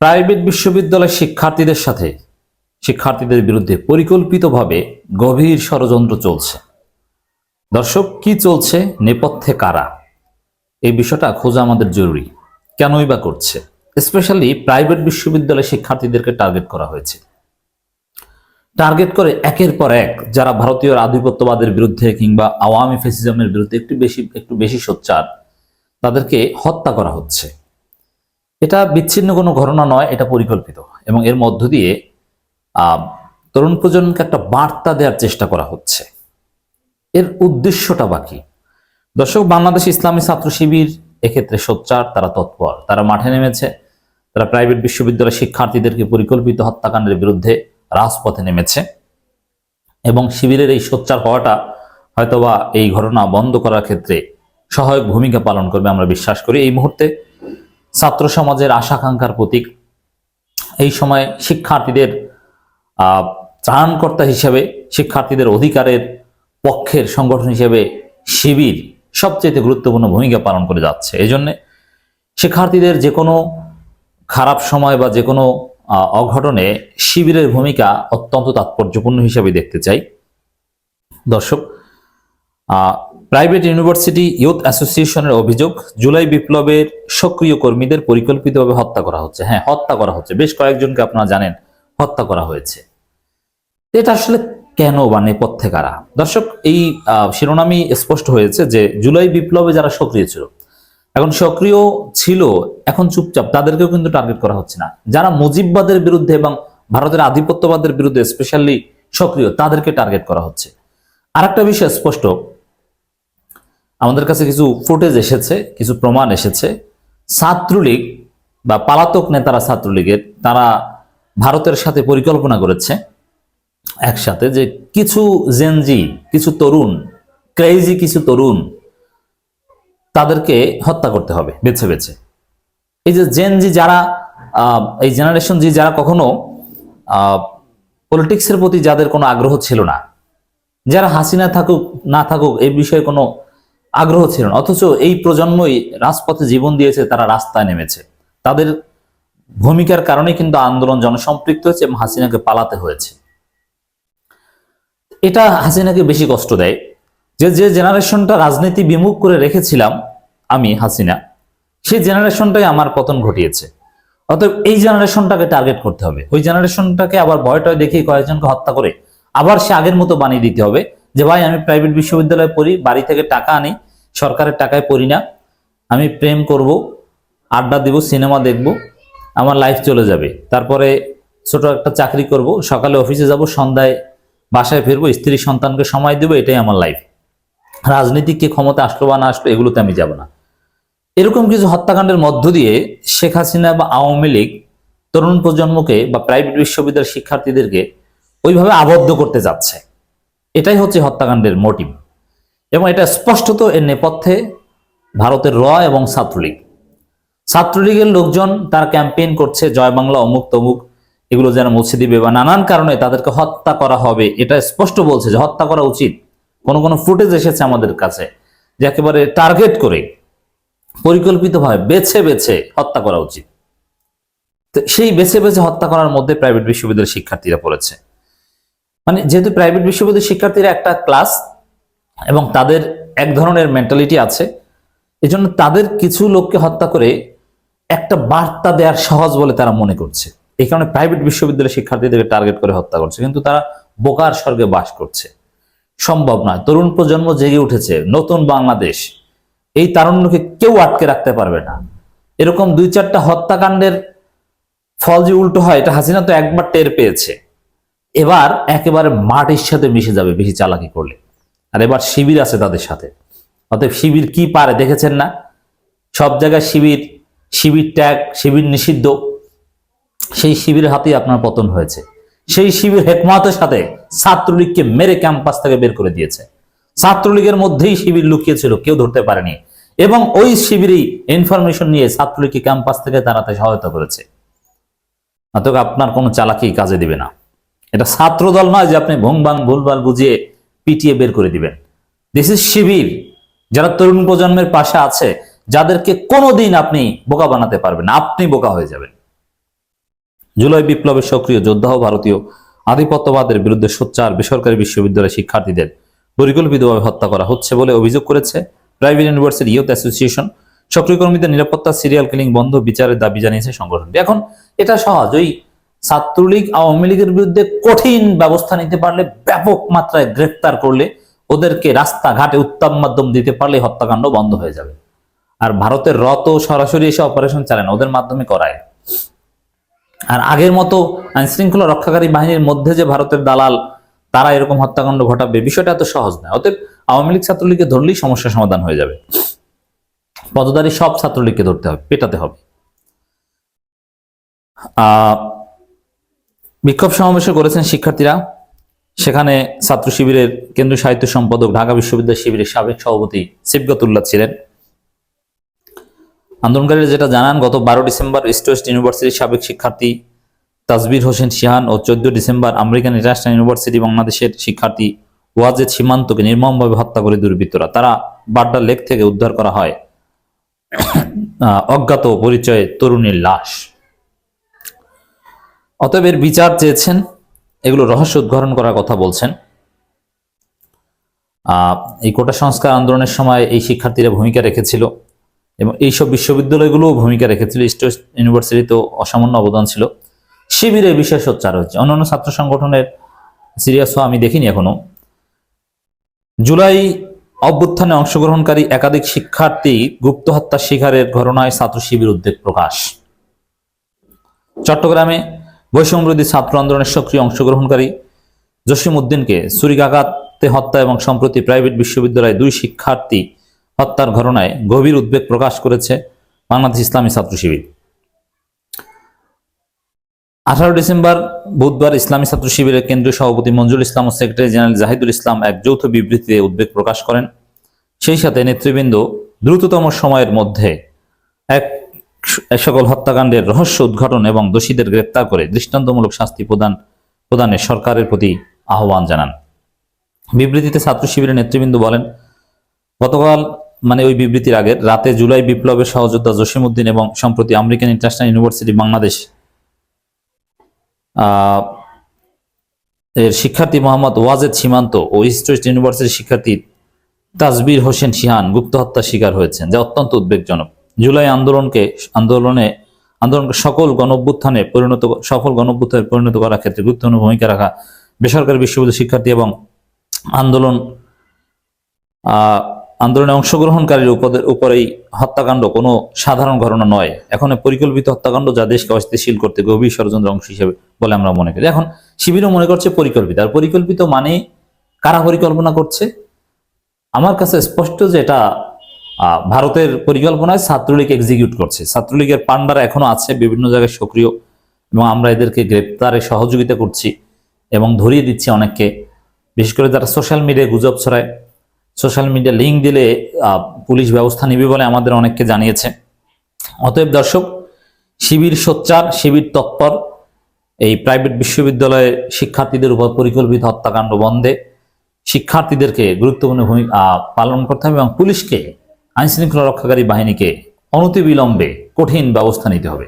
Private বিশ্ববিদ্যালয়ের শিক্ষার্থীদের সাথে শিক্ষার্থীদের বিরুদ্ধে পরিকল্পিতভাবে গভীর ষড়যন্ত্র চলছে। দর্শক, কি চলছে, নেপথ্যে কারা? এই বিষয়টা খোঁজা আমাদের জরুরি। কেনই বা করছে? স্পেশালি প্রাইভেট বিশ্ববিদ্যালয়ের শিক্ষার্থীদেরকে টার্গেট করা হয়েছে। টার্গেট করে একের পর এক যারা ভারতীয় আধিপত্যবাদের বিরুদ্ধে কিংবা আওয়ামী ফেসিজমের বিরুদ্ধে একটু বেশি একটু বেশি সোচ্চার, তাদেরকে হত্যা করা হচ্ছে। এটা বিচ্ছিন্ন কোনো ঘটনা নয়, এটা পরিকল্পিত। এবং এর মধ্য দিয়ে তরুণ প্রজন্মকে একটা বার্তা দেওয়ার চেষ্টা করা হচ্ছে। এর উদ্দেশ্যটা বাকি। দর্শক, বাংলাদেশ ইসলামী ছাত্র শিবির এক্ষেত্রে সোচ্চার, তারা তৎপর। তারা মাঠে নেমেছে, তারা প্রাইভেট বিশ্ববিদ্যালয়ের শিক্ষার্থীদেরকে পরিকল্পিত হত্যাকাণ্ডের বিরুদ্ধে রাজপথে নেমেছে। এবং শিবিরের এই সোচ্চার হওয়াটা হয়তোবা এই ঘটনা বন্ধ করার ক্ষেত্রে সহায়ক ভূমিকা পালন করবে আমরা বিশ্বাস করি। এই মুহূর্তে ছাত্র সমাজের আশাকাঙ্ক্ষার প্রতীক। এই সময় শিক্ষার্থীদের ত্রাণকর্তা হিসেবে, শিক্ষার্থীদের অধিকারের পক্ষের সংগঠন হিসেবে শিবির সবচেয়ে গুরুত্বপূর্ণ ভূমিকা পালন করে যাচ্ছে। এই জন্যে শিক্ষার্থীদের যে কোনো খারাপ সময় বা যে কোনো অঘটনে শিবিরের ভূমিকা অত্যন্ত তাৎপর্যপূর্ণ হিসেবে দেখতে চাই। দর্শক প্রাইভেট ইউনিভার্সিটি ইউথ অ্যাসোসিয়েশনের অভিযোগ, জুলাই বিপ্লবের সক্রিয় কর্মীদের পরিকল্পিতভাবে হত্যা করা হচ্ছে। হ্যাঁ হত্যা করা হচ্ছে। বেশ কয়েকজনকে আপনারা জানেন, হত্যা করা হয়েছে। এটা আসলে কেন বা নেপথ্যে কারা? দর্শক, এই শিরোনামই স্পষ্ট হয়েছে যে জুলাই বিপ্লবে যারা সক্রিয় ছিল, এখন সক্রিয় ছিল, এখন চুপচাপ, তাদেরকেও কিন্তু টার্গেট করা হচ্ছে না। যারা মুজিববাদের বিরুদ্ধে এবং ভারতের আধিপত্যবাদের বিরুদ্ধে স্পেশালি সক্রিয়, তাদেরকে টার্গেট করা হচ্ছে। আরেকটা বিষয় স্পষ্ট আমাদের কাছে কিছু ফুটেজ এসেছে, কিছু প্রমাণ এসেছে। ছাত্রলীগ বা পালাতক নেতারা ছাত্রলীগের, তারা ভারতের সাথে পরিকল্পনা করেছে একসাথে যে কিছু জেনজি কিছু তরুণ ক্রেজি কিছু তরুণ তাদেরকে হত্যা করতে হবে, বেছে বেছে। এই যে জেনজি যারা এই জেনারেশন জি যারা কখনো পলিটিক্সের প্রতি যাদের কোনো আগ্রহ ছিল না, যারা হাসিনা থাকুক, না থাকুক, এই বিষয়ে কোনো আগ্রহ ছিল না। অথচ এই প্রজন্মই রাজপথে জীবন দিয়েছে, তারা রাস্তায় নেমেছে। তাদের ভূমিকার কারণে কিন্তু আন্দোলন জনসম্পৃক্ত হয়েছে এবং হাসিনাকে পালাতে হয়েছে। এটা হাসিনাকে বেশি কষ্ট দেয়। যে যে জেনারেশনটা রাজনীতি বিমুখ করে রেখেছিলাম আমি, হাসিনা, সেই জেনারেশনটাই আমার পতন ঘটিয়েছে। অতএব এই জেনারেশনটাকে টার্গেট করতে হবে। ওই জেনারেশনটাকে আবার ভয়টয় দেখিয়ে কয়েকজনকে হত্যা করে আবার সে আগের মতো বানিয়ে দিতে হবে যে, ভাই, আমি প্রাইভেট বিশ্ববিদ্যালয়ে পড়ি, বাড়ি থেকে টাকা আনি সরকারের টাকায় পড়ি না। আমি প্রেম করব, আড্ডা দিব, সিনেমা দেখব, আমার লাইফ চলে যাবে। তারপরে ছোট একটা চাকরি করব, সকালে অফিসে যাব, সন্ধ্যায় বাসায় ফিরবো, স্ত্রী সন্তানকে সময় দেবো, এটাই আমার লাইফ রাজনীতিক কে ক্ষমতা আসলো বা না আসলো, এগুলোতে আমি যাব না। এরকম কিছু হত্যাকাণ্ডের মধ্য দিয়ে শেখ হাসিনা বা আওয়ামী লীগ তরুণ প্রজন্মকে বা প্রাইভেট বিশ্ববিদ্যালয়ের শিক্ষার্থীদেরকে ওইভাবে আবদ্ধ করতে যাচ্ছে। এটাই হচ্ছে হত্যাকাণ্ডের মোটিভ এবং এটা স্পষ্টত এর নেপথ্যে ভারতের র এবং ছাত্রলীগ। ছাত্রলীগের লোকজন তার ক্যাম্পেইন করছে, জয় বাংলা, অমুক তমুক, এগুলো যেন মুছে দিবে বা নানান কারণে তাদেরকে হত্যা করা হবে, এটা স্পষ্ট বলছে যে হত্যা করা উচিত। কোনো কোনো ফুটেজ এসেছে আমাদের কাছে যে একেবারে টার্গেট করে পরিকল্পিতভাবে বেছে বেছে হত্যা করা উচিত। তো সেই বেছে বেছে হত্যা করার মধ্যে প্রাইভেট বিশ্ববিদ্যালয়ের শিক্ষার্থীরা পড়েছে। মানে যেহেতু প্রাইভেট বিশ্ববিদ্যালয়ের শিক্ষার্থীরা একটা ক্লাস এবং তাদের এক ধরনের মেন্টালিটি আছে। এজন্য তাদের কিছু লোককে হত্যা করে একটা বার্তা দেওয়ার সহজ বলে তারা মনে করছে। এই কারণে প্রাইভেট বিশ্ববিদ্যালয়ের শিক্ষার্থীদেরকে টার্গেট করে হত্যা করছে। কিন্তু তারা বোকার স্বর্গে বাস করছে। সম্ভব নয়। তরুণ প্রজন্ম জেগে উঠেছে। নতুন বাংলাদেশ। এই তারুণ্যকে কেউ আটকে রাখতে পারবে না। এরকম দুই চারটা হত্যাকাণ্ডের ফল যে উল্টো হয়, এটা হাসিনা তো একবার টের পেয়েছে। এবার একেবারে মাটির সাথে মিশে যাবে বেশি চালাকি করলে। আর এবার শিবির আছে তাদের সাথে। অতএব শিবির কি পারে দেখেছেন না? সব জায়গায় শিবির শিবির ট্যাগ শিবির নিষিদ্ধ। সেই শিবিরের হাতেই আপনার পতন হয়েছে। সেই শিবির হেকমতের সাথে ছাত্রলীগকে মেরে ক্যাম্পাস থেকে বের করে দিয়েছে। ছাত্রলীগের মধ্যেই শিবির লুকিয়েছিল, কেউ ধরতে পারেনি। এবং ওই শিবিরই ইনফরমেশন নিয়ে ছাত্রলীগকে ক্যাম্পাস থেকে তাড়াতে সহায়তা করেছে। অতএব আপনার কোনো চালাকি কাজে দিবে না। এটা ছাত্র দল নয় যে আপনি ভংবাং, ভুলভাল বুঝিয়ে পিটিয়ে বের করে দিবেন। দিস ইজ শিবির যারা তরুণ প্রজন্মের পাশে আছে, যাদেরকে কোনোদিন আপনি বোকা বানাতে পারবেন আপনি বোকা হয়ে যাবেন। জুলাই বিপ্লবের সক্রিয় যোদ্ধা ও ভারতীয় আধিপত্যবাদের বিরুদ্ধে সোচ্চার বেসরকারি বিশ্ববিদ্যালয়ের শিক্ষার্থীদের পরিকল্পিতভাবে হত্যা করা হচ্ছে বলে অভিযোগ করেছে প্রাইভেট ইউনিভার্সিটি ইউথ অ্যাসোসিয়েশন। সক্রিয় কর্মীদের নিরাপত্তা, সিরিয়াল কিলিং বন্ধ, বিচারের দাবি জানিয়েছে সংগঠনটি। এখন এটা সহজ। ওই ছাত্রলীগ আওয়ামী লীগের বিরুদ্ধে কঠিন ব্যবস্থা নিতে পারলে ব্যাপক মাত্রায় গ্রেফতার করলে ওদেরকে রাস্তাঘাটে উত্তম মাধ্যম দিতে পারলে হত্যাকাণ্ড বন্ধ হয়ে যাবে। আর ভারতের রত সরাসরি এসে অপারেশন চালায় না, ওদের মাধ্যমে করায়। আর আগের মতো আইন শৃঙ্খলা রক্ষাকারী বাহিনীর মধ্যে যে ভারতের দালাল, তারা এরকম হত্যাকাণ্ড ঘটাবে, বিষয়টা এত সহজ নয় অতএব আওয়ামী লীগ ছাত্রলীগকে ধরলেই সমস্যার সমাধান হয়ে যাবে। পদধারী সব ছাত্রলীগকে ধরতে হবে, পেটাতে হবে। আহ বিক্ষোভ সমাবেশও করেছেন শিক্ষার্থীরা। সেখানে ছাত্র শিবিরের কেন্দ্রীয় সাহিত্য সম্পাদক, ঢাকা বিশ্ববিদ্যালয় শিবিরের সাবেক সভাপতি সিবগতুল্লাহ ছিলেন। আন্দোলনকারীরা যেটা জানান, গত বারো ডিসেম্বর ইস্ট ওয়েস্ট ইউনিভার্সিটির সাবেক শিক্ষার্থী তাজবির হোসেন সিহান ও চোদ্দ ডিসেম্বর আমেরিকান ইন্টারন্যাশনাল ইউনিভার্সিটি বাংলাদেশের শিক্ষার্থী ওয়াজেদ সীমান্তকে নির্মমভাবে হত্যা করে দুর্বৃত্তরা। তারা বাড্ডার লেক থেকে উদ্ধার করা হয়। অজ্ঞাত পরিচয়ে তরুণীর লাশ। অতএব এর বিচার চেয়েছেন, এগুলো রহস্য উদ্ঘাটন করার কথা বলছেন। এই কোটা সংস্কার আন্দোলনের সময় এই শিক্ষার্থীরা ভূমিকা রেখেছিল এবং এইসব বিশ্ববিদ্যালয়গুলোও ভূমিকা রেখেছিল ওয়েস্ট ইউনিভার্সিটিতেও অসামান্য অবদান ছিল। শিবিরের বিশেষ সোচ্চার হচ্ছে, অন্যান্য ছাত্র সংগঠনের সিরিয়াস হওয়া আমি দেখিনি এখনও। জুলাই অভ্যুত্থানে অংশগ্রহণকারী একাধিক শিক্ষার্থী গুপ্ত হত্যা শিকারের ঘটনায় ছাত্র শিবির উদ্বেগ প্রকাশ। চট্টগ্রামে বৈষম্যবিরোধী ছাত্র আন্দোলনের সক্রিয় অংশগ্রহণকারী জসিম উদ্দিনকে ছুরিকাঘাতে হত্যা এবং সম্প্রতি প্রাইভেট বিশ্ববিদ্যালয়ে দুই শিক্ষার্থী হত্যার ঘটনায় গভীর উদ্বেগ প্রকাশ করেছে বাংলাদেশ ইসলামী ছাত্র শিবির। আঠারো ডিসেম্বর বুধবার ইসলামী ছাত্র শিবিরের কেন্দ্রীয় সভাপতি মঞ্জুর ইসলাম ও সেক্রেটারি জেনারেল জাহিদুল ইসলাম এক যৌথ বিবৃতিতে উদ্বেগ প্রকাশ করেন। সেই সাথে নেতৃবৃন্দ দ্রুততম সময়ের মধ্যে এক সকল হত্যাকাণ্ডের রহস্য উদ্ঘাটন এবং দোষীদের গ্রেপ্তার করে দৃষ্টান্তমূলক শাস্তি প্রদান, প্রদানে সরকারের প্রতি আহ্বান জানান। বিবৃতিতে ছাত্র শিবিরের নেতৃবৃন্দ বলেন, গতকাল মানে ওই বিবৃতির আগে রাতে জুলাই বিপ্লবের সহযোদ্ধা জসিমউদ্দিন এবং সম্প্রতি আমেরিকান ইন্টারন্যাশনাল ইউনিভার্সিটি বাংলাদেশ এর শিক্ষার্থী মোহাম্মদ ওয়াজেদ সীমান্ত ও ইস্ট ওয়েস্ট ইউনিভার্সিটির শিক্ষার্থী তাজবির হোসেন সিহান গুপ্ত হত্যার শিকার হয়েছেন, যা অত্যন্ত উদ্বেগজনক। জুলাই আন্দোলনকে, আন্দোলনে, আন্দোলনকে সকল গণঅভ্যুত্থানে পরিণত, সফল গণঅভ্যুত্থানে পরিণত করার ক্ষেত্রে গুরুত্বপূর্ণ ভূমিকা রাখা বেসরকারি বিশ্ববিদ্যালয় শিক্ষার্থী এবং আন্দোলন আন্দোলনে অংশগ্রহণকারীর উপদের, উপরেই হত্যাকাণ্ড কোনো সাধারণ ঘটনা নয়। এখন পরিকল্পিত হত্যাকাণ্ড যা দেশকে অস্থিতিশীল করতে গভীর ষড়যন্ত্র অংশ হিসেবে বলে আমরা মনে করি। এখন শিবিরও মনে করছে পরিকল্পিত। আর পরিকল্পিত মানে কারা পরিকল্পনা করছে? আমার কাছে স্পষ্ট যে এটা ভারতের পরিকল্পনায় ছাত্রলীগ এক্সিকিউট করছে। ছাত্রলীগের পান্ডারা এখনও আছে, বিভিন্ন জায়গায় সক্রিয়, এবং আমরা এদেরকে গ্রেপ্তারে সহযোগিতা করছি এবং ধরিয়ে দিচ্ছি অনেককে। বিশেষ করে যারা সোশ্যাল মিডিয়ায় গুজব ছড়ায় সোশ্যাল মিডিয়া লিঙ্ক দিলে পুলিশ ব্যবস্থা নিবে বলে আমাদের অনেককে জানিয়েছে। অতএব দর্শক, শিবির সোচ্চার, শিবির তৎপর, এই প্রাইভেট বিশ্ববিদ্যালয়ে শিক্ষার্থীদের উপর পরিকল্পিত হত্যাকাণ্ড বন্ধে শিক্ষার্থীদেরকে গুরুত্বপূর্ণ ভূমিকা পালন করতে হবে এবং পুলিশকে আইনশৃঙ্খলা রক্ষাকারী বাহিনীকে অনতিবিলম্বে কঠিন ব্যবস্থা নিতে হবে।